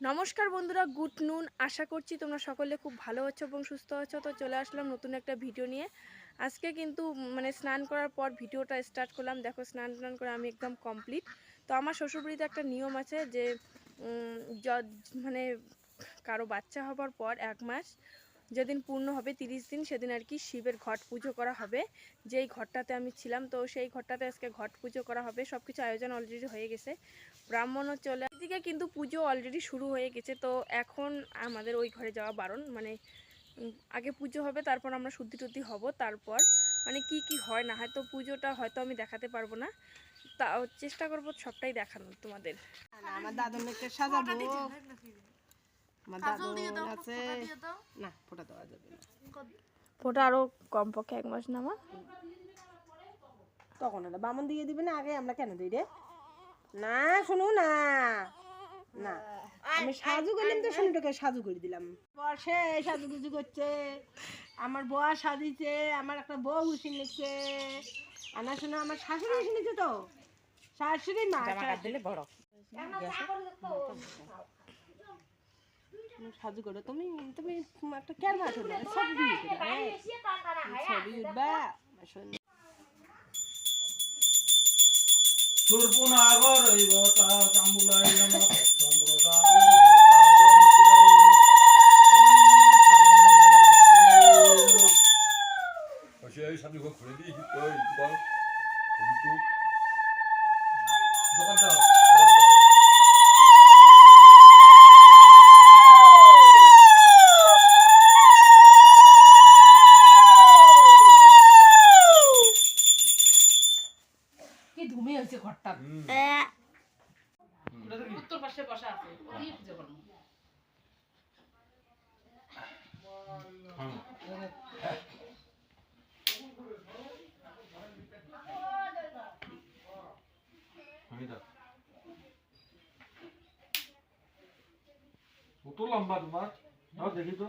নমস্কার বন্ধুরা, গুড নুন। আশা করছি তোমরা সকলে খুব ভালো আছো এবং সুস্থ আছো। তো চলে আসলাম নতুন একটা ভিডিও নিয়ে। আজকে কিন্তু মানে স্নান করার পর ভিডিওটা স্টার্ট করলাম। দেখো, স্নান টান করে আমি একদম কমপ্লিট তো আমার শ্বশুরবাড়িতে একটা নিয়ম আছে যে মানে কারও বাচ্চা হবার পর এক মাস, যেদিন পূর্ণ হবে তিরিশ দিন, সেদিন আর কি শিবের ঘট পুজো করা হবে। যেই ঘরটাতে আমি ছিলাম, তো সেই ঘরটাতে আজকে ঘট পুজো করা হবে। সব কিছু আয়োজন অলরেডি হয়ে গেছে। ব্রাহ্মণও চলে এদিকে কিন্তু পুজো অলরেডি শুরু হয়ে গেছে। তো এখন আমাদের ওই ঘরে যাওয়া বারণ মানে আগে পুজো হবে তারপর আমরা শুদ্ধি টুদ্ধি হব তারপর মানে কি কি হয় না হয় তো পুজোটা হয়তো আমি দেখাতে পারব না। তা চেষ্টা করব সবটাই দেখানোর তোমাদের। আমার দাদু মেয়েকে সাজাবো। আমার দাদু আছে। না ফোটা দেওয়া যাবে না। ওটা আরও কমপক্ষে এক মাস নামা তখন এটা বামন দিয়ে দিবে না আগে আমরা কেন দিই রে? না শোনো না। না আমি সাজু করলাম তো শোনোটাকে সাজু করে দিলাম। বসে সাজু গুজু করছে আমার বউ সাজিছে আমার একটা বউ হুসি নিচ্ছে। আনা শোনো আমার শাশুড়ি হুসি নিচ্ছে তো। শাশুড়ি মা দিলে বড়। সাজু করো তুমি তুমি একটা শোনো ছবি হ্যাঁ? ছবি উঠবা শোনো। সূর্পনাগর হইব তা কামুলাই নমঃ সম্প্রদায় কত লম্বা তোমার। দাও দেখি তো।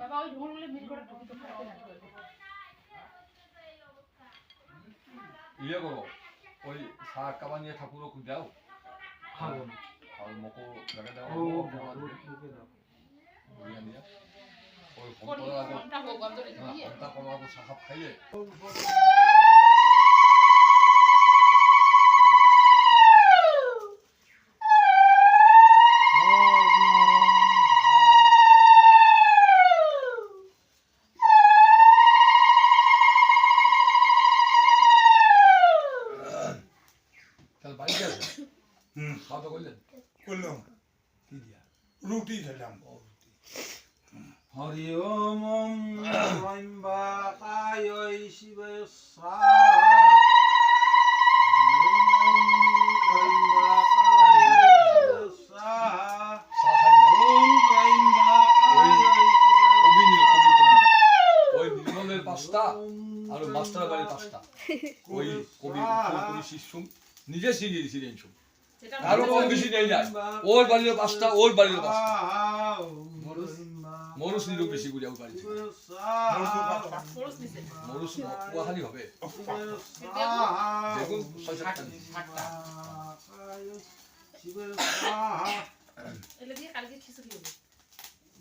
বাবা ওই বলে মিল করে ঢুকি তো ইয়ে করো ওই শাক কাবা নিয়ে ঠাকুরও দাও। খাব না। আর মকো দাও। ওই ফোন করার আগে ঘণ্টা আগে শাখাপ খাইয়ে খাওয়া করলেন? করলাম। কি দিয়া? রুটি খেলাম। হরি ওম শিবায় পাঁচটা আর মাস্টার বাড়ির পাঁচটা ওই কবি কবি শিশু নিজে সিরিয়ে শুন আরও কম বেশি নেই যায়? ওর বাড়ির পাঁচটা ওর বাড়ির পাঁচটা। মরুস নিল বেশি করে ওর বাড়িতে। মরুস কুয়াখালি হবে। দেখুন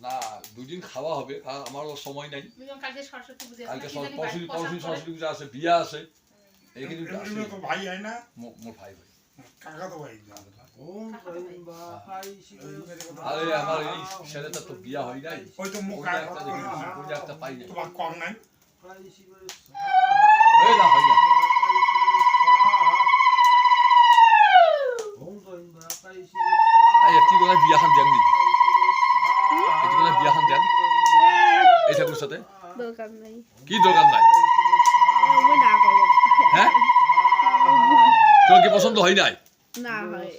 না দুদিন খাওয়া হবে। আমারও সময় নাই। কালকে সরস্বতী পুজো আছে। বিয়া আছে। ভাই হয় না। মোর ভাই ভাই ভাই। আরে আমার এই ছেলেটা তো বিয়া হয় নাই ওই তো মুখ একটা দেখি কন্যা একটা পাই নাই তোমার কম নাই এই না হয় না এই দেন দেন ঠাকুর সাথে দরকার নেই। কি দরকার? কি পছন্দ হয় নাই? না হয়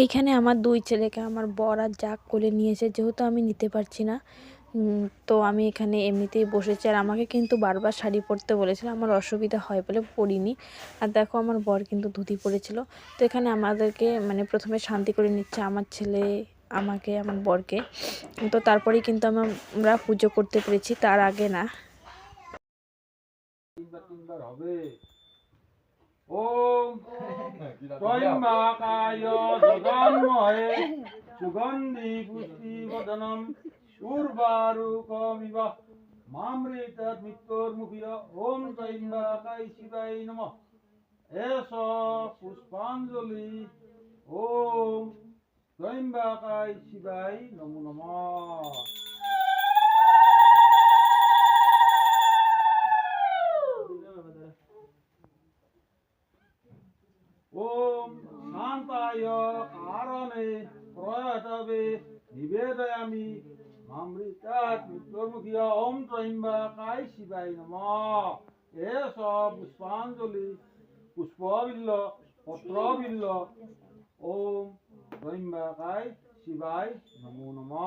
এইখানে আমার দুই ছেলেকে আমার বর আর জাগ কোলে নিয়েছে যেহেতু আমি নিতে পারছি না তো আমি এখানে এমনিতেই বসেছি। আর আমাকে কিন্তু বারবার শাড়ি পরতে বলেছিল আমার অসুবিধা হয় বলে পরিনি। আর দেখো আমার বর কিন্তু ধুতি পরেছিল। তো এখানে আমাদেরকে মানে প্রথমে শান্তি করে নিচ্ছে আমার ছেলে আমাকে আমার বরকে। তো তারপরেই কিন্তু আমরা পুজো করতে পেরেছি তার আগে না। তিনবার তিনবার হবে। ওম ত্রয়ম্বকায় জগন্মহে সুগন্ধি পুষ্টি বদনম উর্বারুকমিব মামৃতর মৃত্যুর্মুখিয় ওম ত্রয়ম্বকায় শিবায় নমঃ এস পুষ্পাঞ্জলি ওম ত্রয়ম্বকায় শিবায় নমো নমঃ ওম শান্তায় কারণে প্রয়তবে নিবেদয়ামি মামৃতাৎ মৃত্যুর্মুখীয় ওম ত্রয়ম্বকায় শিবায় নমঃ। এস পুষ্পাঞ্জলি, পুষ্পবিল্ল, পত্রবিল্ল। ওম ত্রয়ম্বকায় শিবায় নমো নমঃ।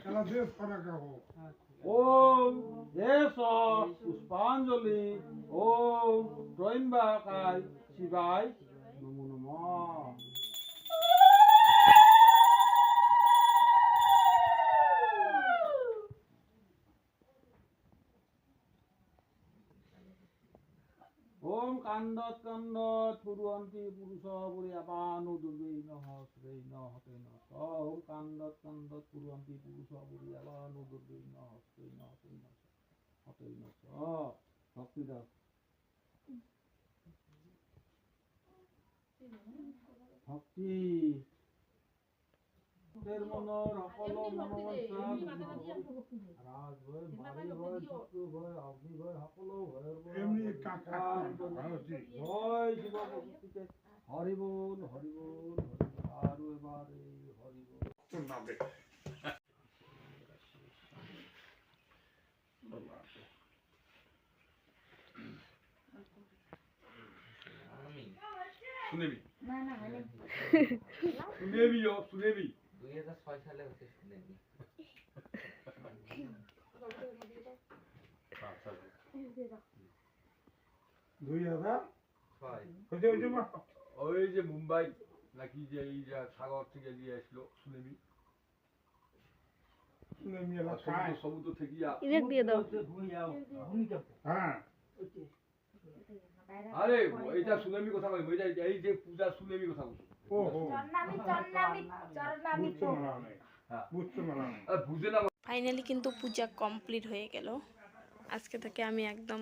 খেলা বেশ করা খাব ওম এস পুষ্পাঞ্জলি ওম ত্রয়ম্বকায় শিবায় কাণ্ডত পুরুয়ন্তি পুরুষ পুরিয়াপানু দুর্গৈ নহ শ্রেই নহতে ন সৌ কাণ্ডত পুরুয়ন্তি পুরুষ পুরিয়াপানু দুর্গৈ নহ শ্রেই নহতে ন হতেই ন ভক্তি দাও ভক্তি। তোদের মনৰ সকলো মনোবাঞ্ছা ৰাজ ভয় মাৰি ভয় শত্ৰু ভয় অগ্নি ভয় সকলো ভয়ৰ জয় শিৱ ভক্তিতে হৰি বল হৰি বল আৰু এবাৰ এই হৰি বল তোর নামে সুনেমি সুনেমি ও সুনেমি দুই হাজার ছয় সালে হচ্ছে শুনেনি দুই হাজার ছয়। হয়েছে হয়েছে মা। ওই যে মুম্বাই নাকি যে এই যে সাগর থেকে দিয়ে আসলো সুনেমি। সমুদ্র থেকে হ্যাঁ। আরে এটা সুনামি কথা বলি এই যে পূজা সুনামি কথা বলছি। নেই। হ্যাঁ। ফাইনালি কিন্তু পূজা কমপ্লিট হয়ে গেল। আজকে থেকে আমি একদম